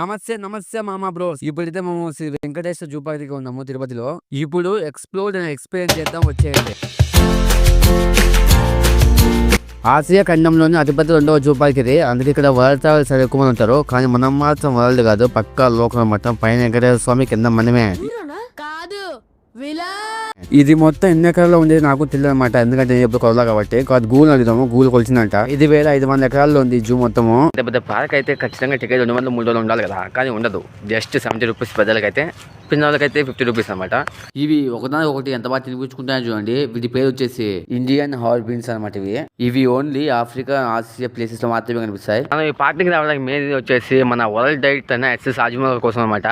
నమస్తే నమస్తే మామా బ్రోస్. ఇప్పుడైతే మేము శ్రీ వెంకటేశ్వర జూపాతికి ఉన్నాము తిరుపతిలో. ఇప్పుడు ఎక్స్ప్లోర్ ఎక్స్పీరియన్స్ చేద్దాం వచ్చేయండి. ఆసియా ఖండంలోని అతిపెద్ద రెండవ జూ ఇది అందుకే ఇక్కడ వరల్డ్ ట్రావెల్స్ చాలా ఎక్కువ ఉంటారు. కానీ మనం మాత్రం వరల్డ్ కాదు పక్కా లోకల్ మొత్తం పైన వెంకటేశ్వర స్వామి కింద మనమే. కాదు ఇది మొత్తం ఎన్ని ఎకరాల్లో ఉండేది నాకు తెలియదు అనమాట ఎందుకంటే నేను ఎప్పుడు కొలదా కాబట్టి. కాదు గూగుల్ అడుగుదాము. గూగుల్ కొలిచిందంట. ఇది వేల ఐదు వందల ఎకరాల్లో ఉంది జూ మొత్తము. పెద్ద పెద్ద పార్క్ అయితే ఖచ్చితంగా టికెట్ రెండు వందలు మూడు వందలు ఉండాలి కదా. కానీ ఉండదు. జస్ట్ సెవెంటీ రూపీస్ పెద్దలకైతే పిల్లలకైతే ఫిఫ్టీ రూపీస్ అనమాట ఇవి ఒకదాని ఒకటి ఎంత బాగా తినిపించుకుంటాయో చూడండి. వీటి పేరు వచ్చేసి ఇండియన్ హార్ట్ బీన్స్ అనమాట ఇవి. ఇవి ఓన్లీ ఆఫ్రికా ఆసియా ప్లేసెస్లో మాత్రమే కనిపిస్తాయి. మనం ఈ పార్టీకి రావడానికి మెయిన్ వచ్చేసి మన వరల్డ్ డైట్ అనే ఎక్సెస్ ఆజ్మల్ కోసం అనమాట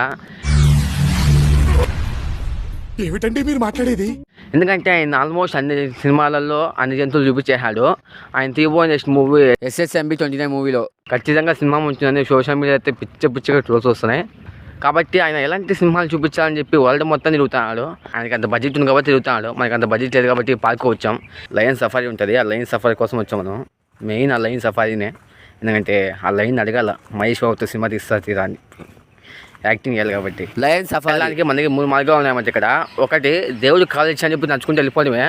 ఏమిటండి మీరు మాట్లాడేది? ఎందుకంటే ఆయన ఆల్మోస్ట్ అన్ని సినిమాలలో అన్ని జంతువులు చూపించేశాడు. ఆయన తీయబోయే next movie SSMB twenty nine మూవీలో ఖచ్చితంగా సినిమా ఉంటుందని సోషల్ మీడియా అయితే పిచ్చ పిచ్చగా ట్రోల్స్ వస్తున్నాయి. కాబట్టి ఆయన ఎలాంటి సినిమాలు చూపించాలని చెప్పి వరల్డ్ మొత్తం తిరుగుతున్నాడు. ఆయనకి అంత బడ్జెట్ ఉంది కాబట్టి తిరుగుతున్నాడు. మనకి అంత బడ్జెట్ లేదు కాబట్టి పార్క్ వచ్చాం. లయన్ సఫారీ ఉంటుంది. ఆ లయన్ సఫారీ కోసం వచ్చాం మనం. మెయిన్ ఆ లయన్ సఫారీనే ఎందుకంటే ఆ లైన్ అడగాల. మహేష్ బాబుతో సినిమా తీస్తారు తీరా అని. యాక్టింగ్ చేయాలి కాబట్టి. లయన్ సఫారీకి మనకి మూడు మార్గాలు ఉన్నాయన్నమాట ఇక్కడ. ఒకటి దేవుడు కాలేజ్ అని చెప్పి నడుచుకుంటూ వెళ్ళిపోవడమే.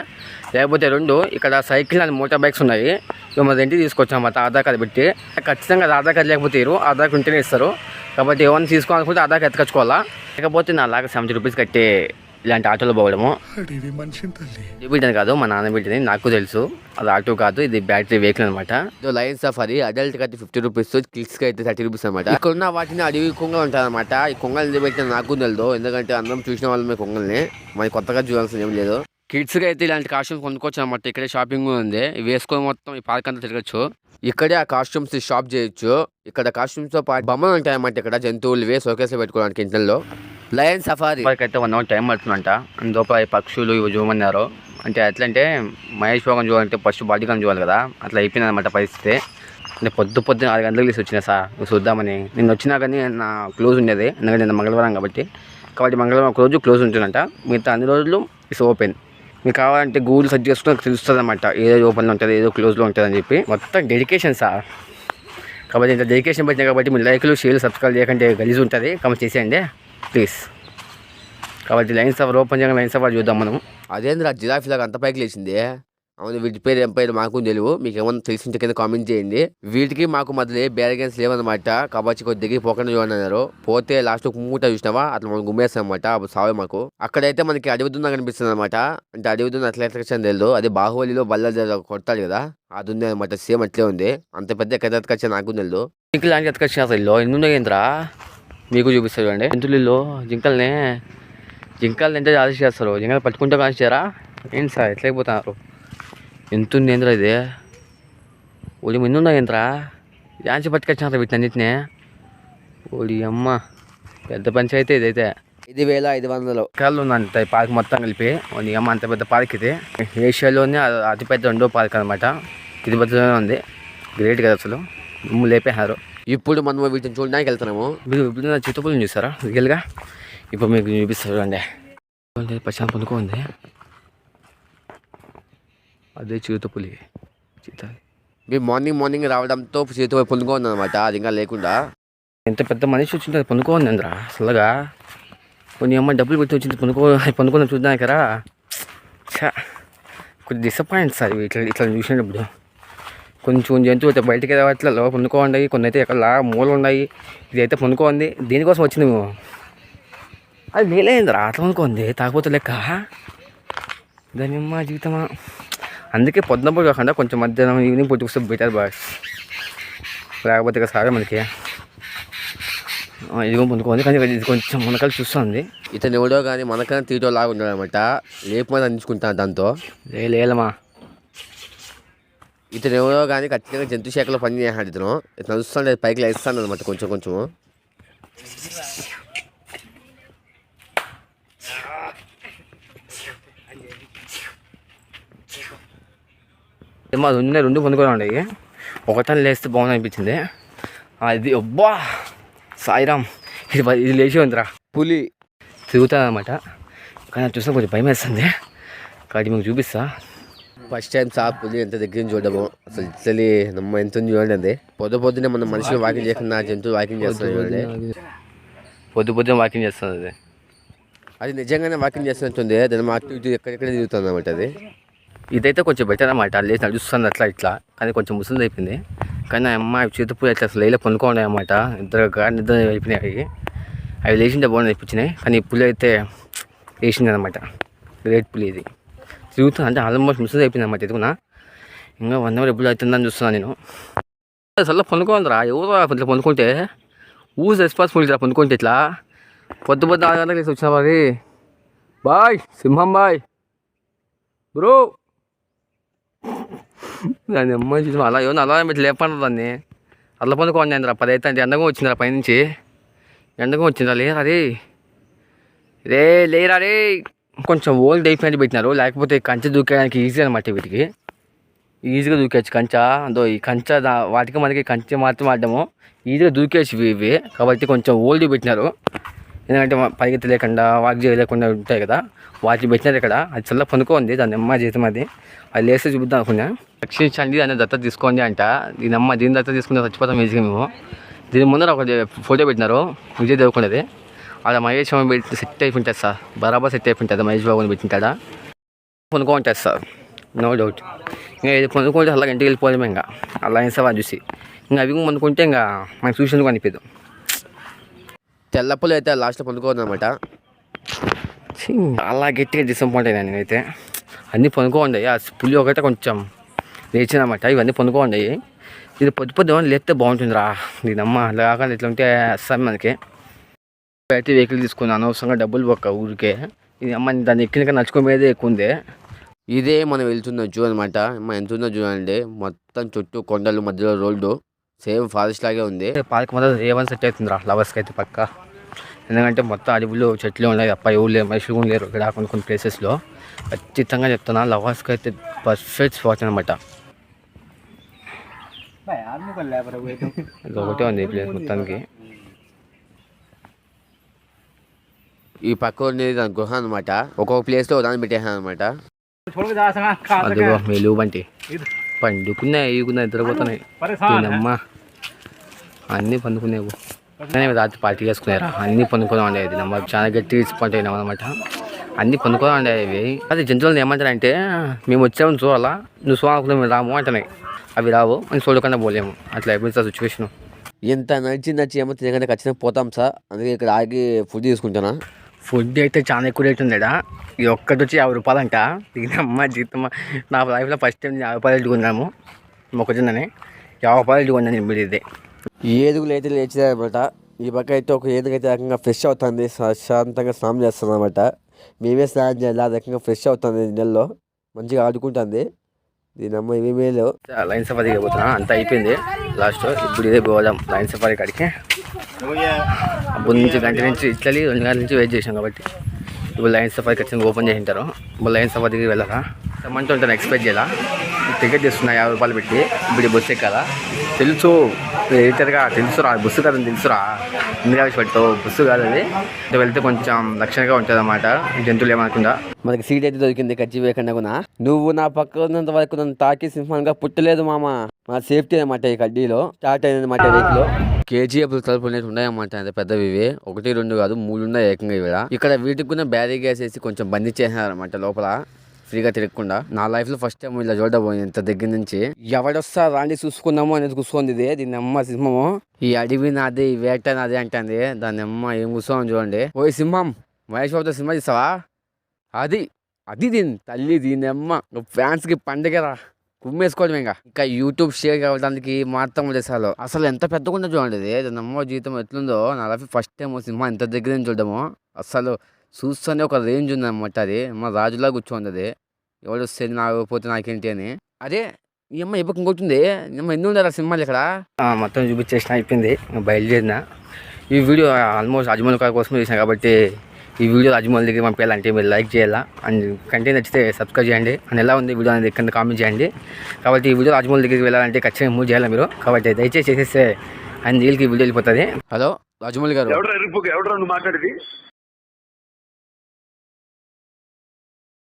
లేకపోతే రెండు ఇక్కడ సైకిల్ అండ్ మోటార్ బైక్స్ ఉన్నాయి. ఇక మన ఇంటికి తీసుకొచ్చాం అన్నమాట ఆధార్ కార్డు పెట్టి. ఖచ్చితంగా ఆధార్ కార్డు లేకపోతే ఇరు ఆధార్ కార్డు ఉంటేనే ఇస్తారు. కాబట్టి ఏమైనా తీసుకోవాలనుకుంటే ఆధార్ కార్డు ఎత్తుకొచ్చుకోవాలా. లేకపోతే నా లాగా సెవెంటీ రూపీస్ కట్టే ఇలాంటి ఆటోలో పోవడము. అడివి మనిషిని తల్లి. ఇది బిడ్డని కాదు మా నాన్న బిడ్డని నాకు తెలుసు. అది ఆటో కాదు ఇది బ్యాటరీ వెహికల్ అనమాట లైన్ సఫారీ అడల్ట్కి అయితే ఫిఫ్టీ రూపీస్ కిడ్స్కి అయితే థర్టీ రూపీస్ అనమాట ఇక్కడ ఉన్న వాటిని అడవి కొంగలు ఉంటాయి అనమాట ఈ కొంగలు ఎందుకు పెట్టిన నాకు తెలియదు ఎందుకంటే అందరం చూసిన వాళ్ళమే కొంగల్ని. మరి కొత్తగా చూడాల్సిన ఏం లేదు. కిడ్స్కి అయితే ఇలాంటి కాస్ట్యూమ్స్ కొనుక్కోవచ్చు అనమాట ఇక్కడే షాపింగ్ ఉంది. వేసుకొని మొత్తం ఈ పార్క్ అంతా తిరగచ్చు. ఇక్కడే ఆ కాస్ట్యూమ్స్ షాప్ చేయొచ్చు. ఇక్కడ కాస్ట్యూమ్స్తో పాటు బొమ్మలు ఉంటాయి అన్నమాట ఇక్కడ. జంతువులు వే సోకేస్ పెట్టుకోవడానికి ఇంట్లో లయన్ సఫారీ అయితే వన్ అవర్ టైం పడుతుందంట. అందులోపల ఈ పక్షులు ఇవి చూమన్నారు అంటే ఎట్లా అంటే మహేష్ బాబు చూడాలంటే ఫస్ట్ బాడీ చూడాలి కదా. అట్లా అయిపోయింది అనమాట పరిస్థితి. అంటే పొద్దు పొద్దున ఆరు గంటలకు తీసి వచ్చిన సార్. చూద్దామని. నేను వచ్చినా కానీ నా క్లోజ్ ఉండేది. ఎందుకంటే నేను మంగళవారం కాబట్టి. కాబట్టి మంగళవారం ఒక రోజు క్లోజ్ ఉంటుందంట. మిగతా అన్ని రోజులు ఇట్స్ ఓపెన్ మీకు కావాలంటే గూగుల్ సెర్చ్ చేసుకుని నాకు తెలుస్తుంది అనమాట ఏదో ఓపెన్లో ఉంటుంది ఏదో క్లోజ్లో ఉంటుంది అని చెప్పి. మొత్తం డెడికేషన్ సార్. కాబట్టి ఇంత డెడికేషన్ పెట్టినా కాబట్టి మీరు లైక్లు షేర్లు సబ్స్క్రైబ్ చేయకంటే గలీజ్ ఉంటుంది. కాబట్టి చేసేయండి. ప్లీజ్ కాబట్టి లైన్ సఫర్ ఓపెన్ చేయగా లైన్ సఫర్ చూద్దాం మనం అదేంద్ర జిరాఫీ లాగా అంత పైకి లేచింది. అవును వీటి పేరు ఏం పేరు మాకు తెలియవు మీకు ఏమన్నా తెలిసింటే కింద కామెంట్ చేయండి. వీటికి మాకు మధ్యలో బ్యారగన్స్ లేవన్నమాట. కాబట్టి కొద్ది దిగి పోకుండా చూడండి అన్నారు. పోతే లాస్ట్ మూట చూసినావా? అట్లా మనం గుమ్మేస్తాం అనమాట అప్పుడు సావే మాకు. అక్కడైతే మనకి అడవిదున్న కనిపిస్తుంది అనమాట అంటే అడవిదున్న అట్లా ఎట్లా తెలియదు అది బాహుబలిలో బల్ల కొడతాడు కదా? అది ఉంది అనమాట సేమ్ అట్లే ఉంది. అంత పెద్ద ఎక్కడ ఎత్తుకొచ్చా నాకు తెలియదు జింకలు లాంటి ఎత్తుకొచ్చిన అసలు ఎన్ని ఉన్నాయింద్రా మీకు చూపిస్తారు చూడండి. జంతువులలో జింకల్ని జింకలు తింటే ఆశ చేస్తారు? జింకలు పట్టుకుంటే కాదు చేయరా ఏంటి సార్? ఎట్లా అయిపోతున్నారు ఎంత ఉంది ఏంద్రా ఇది ఓడి ఎన్ని ఉన్నాయి ఏంద్రా యాంచి పట్టుకొచ్చినారు వీటన్నిటిని ఓడి అమ్మ పెద్ద పంచాయతీ ఇదైతే ఇది వేల ఐదు వందలు ఎకరాలు ఉందంట ఈ పార్క్ మొత్తం కలిపి ఓడి అమ్మ అంత పెద్ద పార్క్ ఇది ఏషియాలోనే అతిపెద్ద రెండో పార్క్ అనమాట తిరుపతిలోనే ఉంది గ్రేట్ కదా అసలు దుమ్ము లేపేశారు ఇప్పుడు మనం వీటిని చూడడానికి వెళ్తున్నాము మీరు ఇప్పుడు చిత్తపుల్ని చూసారా రియల్గా ఇప్పుడు మీకు చూపిస్తారు చూడండి, ప్రశాంత్ అదే చిరుతపులి చీత మేము మార్నింగ్ మార్నింగ్ రావడంతో చేతి పొందుకోండి అనమాట అది ఇంకా లేకుండా. ఎంత పెద్ద మనిషి వచ్చింది పొందుకోండి అందరా అసలుగా. కొన్ని అమ్మ డబ్బులు పెట్టి వచ్చింది పొందుకో పొందుకొని రా ఛా. కొంచెం డిసప్పాయింట్ సార్ ఇట్లా ఇట్లా చూసినప్పుడు. కొంచెం జంతువు అయితే బయటికి రావట్లేదు. పొందుకోండి. కొన్ని అయితే ఎక్కడ లా మూలలు ఉన్నాయి. ఇది అయితే పొందుకోండి. దీనికోసం వచ్చింది మేము. అది మేలేందిరా అట్లా పొందుకోండి. తాకపోతే లెక్క. దాని అమ్మ జీవితమా? అందుకే పొద్దునప్పుడు కాకుండా కొంచెం మధ్యాహ్నం ఈవినింగ్ పూట వస్తే బెటర్ బాయ్స్ లేకపోతే ఇక సారే మనకి. ఇదిగో పొందుకోండి కానీ ఇది కొంచెం మనకాలు చూస్తుంది. ఇతను ఎవడో కానీ మనకన్నా తీటో లాగా ఉన్నాడు అనమాట లేపమని అందించుకుంటాను దాంతో. లే లేలమా? ఇతను ఎవరో కానీ ఖచ్చితంగా జంతు శాఖలో పని చేశాడు ఇతను. ఇతను నడుస్తాడు పైకి లేస్తాను అనమాట కొంచెం కొంచెం మా రెండు రెండు పొందుకొని ఉన్నాయి ఒకటని లేస్తే బాగుంది అనిపించింది. అది అబ్బా సాయిరామ్ ఇది ఇది లేచి ఉందిరా. పులి. తిరుగుతుంది అనమాట కానీ అది చూస్తే కొంచెం భయం వేస్తుంది కాబట్టి మీకు చూపిస్తా. ఫస్ట్ టైం సార్ పులి ఎంత దగ్గర నుంచి చూడము అసలు ఇట్లీ నమ్మ ఎంత చూడండి అది. పొద్దు పొద్దునే మన మనుషులు వాకింగ్ చేయకుండా జంతువులు వాకింగ్ చేస్తున్నాయి చూడండి. పొద్దు పొద్దున వాకింగ్ చేస్తుంది అది. అది నిజంగానే వాకింగ్ చేస్తున్నట్టుంది. దాని మా అటు ఇటు ఎక్కడెక్కడ తిరుగుతుంది అనమాట అది. ఇదైతే కొంచెం బెటర్ అన్నమాట. లేచి నడుస్తుంది అట్లా ఇట్లా. కానీ కొంచెం ముసలిది అయిపోయింది కానీ అమ్మ చేతి చేతిపూలు అసలు లేలే పనుకోండి అనమాట నిద్ర గాడి నిద్ర అయిపోయినాయి అవి. అవి లేచింటే బాగుంది అనిపించినాయి కానీ ఈ పులి అయితే వేసింది అనమాట గ్రేట్ పులి ఇది. తిరుగుతుంది అంటే ఆల్మోస్ట్ ముసలి అయిపోయింది అనమాట ఎదుగునా ఇంకా వన్ అవర్ ఎప్పుడు అవుతుందని చూస్తున్నాను నేను. అసలు పనుకోండిరా ఎవరు ఇట్లా పనుకుంటే ఊజ్ రెస్పాన్సిబిలిటీ పనుకుంటే ఇట్లా పొద్దు పొద్దు ఆరు గంటలకు వచ్చిన మరి. బాయ్ సింహం బాయ్. బ్రో. దాన్ని అమ్మాయి చూసి అలా ఏమన్నా అలా పెట్టి లేపండి దాన్ని. అల్ల పనుకోండి అందరా పది అయితే అంటే ఎండగా వచ్చిందిరా పైనుంచి. ఎండగా వచ్చిందా లేరా రే. రే లేరా రే. కొంచెం ఓల్డ్ అయిపోయినట్టు పెట్టినారు. లేకపోతే కంచె దూకేయడానికి ఈజీ అనమాట వీటికి. ఈజీగా దూకేయచ్చు కంచా. అందో ఈ కంచ దా- వాటికి మనకి కంచె మాత్రం ఆడము ఈజీగా దూకేసి ఇవి కాబట్టి కొంచెం ఓల్డ్ పెట్టినారు. ఎందుకంటే మా లేకుండా వాక్ చేయలేకుండా ఉంటాయి కదా. వాటిని పెట్టినారు ఇక్కడ. అది చల్ల పనుకోండి దాన్ని అమ్మ జీతం అది అది లేస్తే చూపిద్దాం అనుకున్నా. రక్షించండి దాన్ని దత్త తీసుకోండి అంట. దీని అమ్మ దీని దత్త తీసుకుంటే చచ్చిపోతాం ఈజీగా మేము. దీని ముందర ఒక ఫోటో పెట్టినారు. విజయ్ దేవుకునేది అలా మహేష్ బాబు పెట్టి సెట్ అయిపోయింటుంది సార్. బరాబర్ సెట్ అయిపోయింటుంది మహేష్ బాబుని పెట్టింటాడా? పనుకో ఉంటుంది సార్. No doubt. ఇంకా ఇది పొందుకుంటే అలా ఇంటికి వెళ్ళిపోలేము ఇంకా. అలా ఇన్సవా చూసి. ఇంకా అవి పొందుకుంటే పనుకుంటే ఇంకా మనకు చూసినందుకు అనిపిద్దు తెల్లప్పులు అయితే లాస్ట్లో పనుకోదు అనమాట అలా గట్టిగా డిసప్పాయింట్ అయినా నేనైతే. అన్నీ పనుకోండి ఆ పులి ఒకటే కొంచెం. లేచినమాట ఇవన్నీ పనుకోండి ఇది పొద్దు పొద్దు ఏమైనా లేస్తే బాగుంటుందిరా. దీనమ్మ లేక ఇట్లా ఉంటే వస్తుంది మనకి బయట వెహికల్ తీసుకున్నాను అనవసరంగా డబ్బులు పక్క ఊరికే. ఇది అమ్మ దాన్ని ఎక్కినాక నడుచుకోమేదే ఎక్కువ ఉంది ఇదే మనం వెళ్తున్న జూ అనమాట మనం ఎంత ఉందో చూడండి. మొత్తం చుట్టూ కొండలు మధ్యలో రోడ్డు. సేమ్ ఫారెస్ట్ లాగే ఉంది. పార్క్ మొత్తం ఏవన్ సెట్ అవుతుందిరా లవర్స్కి అయితే పక్క. ఎందుకంటే మొత్తం అడవులు చెట్లు ఉన్నాయి తప్ప ఎవరు లేరు మనుషులు కూడా లేరు ఇక్కడ కొన్ని కొన్ని ప్లేసెస్లో ఖచ్చితంగా చెప్తున్నా లవర్స్కి అయితే పర్ఫెక్ట్ స్పాట్ అనమాట ఇది ఒకటే ఉంది ఈ ప్లేస్ మొత్తానికి. ఈ పక్క ఉండేది దాని గుహ అనమాట ఒక్కొక్క ప్లేస్లో దాన్ని పెట్టేసాను అనమాట అదిగో వెలుగు బంటి పండుకున్నాయి ఈగున్నాయి నిద్రపోతున్నాయి. తినమ్మా. అన్నీ పండుకునేవు కానీ రాత్రి పార్టీ చేసుకున్నారు అన్నీ పండుకొని ఉండేది నమ్మ చాలా గట్టి అయినాం అనమాట అన్నీ పండుకొని ఉండేవి అది జంతువులను ఏమంటారంటే మేము వచ్చాము చూడాలా. నువ్వు చూడాలనుకున్నా మేము రాము అంటున్నాయి. అవి రావు. అని చూడకుండా పోలేము. అట్లా అయిపోయింది సార్ సిచ్యువేషన్ ఎంత నడిచి నడిచి ఏమో తినగానే ఖచ్చితంగా పోతాం సార్. అందుకే ఇక్కడ ఆగి ఫుడ్ తీసుకుంటానా? ఫుడ్ అయితే చాలా ఎక్కువ రేట్ ఉందా ఇది ఒక్కటి వచ్చి యాభై రూపాయలు అంట దీనమ్మ జీతం నా లైఫ్లో ఫస్ట్ టైం యాభై రూపాయలు ఎట్టుకున్నాము మొక్కజొన్నని. యాభై రూపాయలు ఎట్టుకున్నాను ఇప్పుడు ఇదే ఏదుగులు అయితే లేచిదే అనమాట ఈ పక్క అయితే ఒక ఏదుగైతే రకంగా ఫ్రెష్ అవుతుంది. శాంతంగా స్నానం చేస్తుంది అనమాట మేమే స్నానం చేయాలి. ఆ రకంగా ఫ్రెష్ అవుతుంది నెలలో. మంచిగా ఆడుకుంటుంది. దీని అమ్మ ఇవి మేలు లైన్ సఫారీ పోతున్నా. అంతా అయిపోయింది. లాస్ట్ ఇప్పుడు ఇదే పోదాం లైన్ సఫారీ కాడికి. అప్పుడు నుంచి గంట నుంచి ఇట్లా రెండు గంటల నుంచి వెయిట్ చేసాం కాబట్టి ఇప్పుడు లైన్ సఫారీ ఖచ్చితంగా ఓపెన్ చేసింటారు. ఇప్పుడు లైన్ సఫారీకి వెళ్ళాలా? మంచి ఉంటాను ఎక్స్పెక్ట్ చేయాలా? టికెట్ తీసుకున్నా యాభై రూపాయలు పెట్టి ఇప్పుడు ఈ బస్సు ఎక్కాలా? తెలుసు. ఎడిటర్గా తెలుసురా బస్సు కదని తెలుసురా? ఇందిరా పెట్టు బస్సు కాదు అది ఇటు వెళ్తే కొంచెం రక్షణగా ఉంటుంది అన్నమాట జంతువులు ఏమనకుండా. మనకి సీట్ అయితే దొరికింది ఖర్చు వేయకుండా కూడా. నువ్వు నా పక్క ఉన్నంత వరకు నన్ను తాకి సింహంగా పుట్టలేదు మామ. మా సేఫ్టీ అనమాట ఈ కడ్డీలో. స్టార్ట్ అయింది అనమాట వెహికల్. కేజీఎఫ్ తలుపులు అనేవి ఉన్నాయన్నమాట అంత పెద్దవి ఇవి. ఒకటి రెండు కాదు మూడు ఉన్నాయి ఏకంగా ఇవి ఇక్కడ వీటికి కూడా బ్యారీగేస్ వేసి కొంచెం బందీ చేసినారనమాట లోపల. ఫ్రీగా తిరగకుండా. నా లైఫ్లో ఫస్ట్ టైం ఇలా చూడబోయింది ఇంత దగ్గర నుంచి. ఎవడొస్తా రాండి చూసుకుందాము అనేది కూర్చోంది ఇది దీని అమ్మ సింహము. ఈ అడవి నాది ఈ వేట నాది అంటుంది దాని అమ్మ ఏం కూర్చోమని చూడండి. ఓయ్ సింహం మహేష్ బాబుతో సినిమా తీస్తావా? అది అది దీని తల్లి దీని అమ్మ. ఫ్యాన్స్కి పండుగరా కుమ్మేసుకోవడం ఇంకా. ఇంకా యూట్యూబ్ షేర్ కావడానికి మాత్రం చేసాలు అసలు ఎంత పెద్దగా ఉందో చూడండి ఇది దాని అమ్మ జీవితం ఎట్లుందో. నా లైఫ్ ఫస్ట్ టైం సినిమా ఇంత దగ్గర నుంచి చూడడము. అసలు చూస్తూనే ఒక రేంజ్ ఉందన్నమాట అది. మా రాజులా కూర్చోంది అది. ఎవడు వస్తే నాకు పోతే నాకేంటి అని. అదే ఈ అమ్మ ఎప్పుడు ఇంకొట్టుంది ఈ అమ్మ ఎన్ని ఉండాలి సినిమాలు ఇక్కడ? మొత్తం చూపించేసిన అయిపోయింది. బయలుదేరిన. ఈ వీడియో ఆల్మోస్ట్ రాజమౌళి గారి కోసం చేసిన కాబట్టి ఈ వీడియో రాజమౌళి దగ్గర పంపించాలంటే మీరు లైక్ చేయాలా? అండ్ కంటెంట్ నచ్చితే సబ్స్క్రైబ్ చేయండి. అండ్ ఎలా ఉంది వీడియో అనేది కింద కామెంట్ చేయండి. కాబట్టి ఈ వీడియో రాజమౌళి దగ్గరికి వెళ్ళాలంటే ఖచ్చితంగా మూవ్ చేయాలి మీరు? కాబట్టి దయచేసి చేసేస్తే ఆయన వీళ్ళకి వీడియో వెళ్ళిపోతుంది. హలో రాజమౌళి గారు. నువ్వు మాట్లాడేది?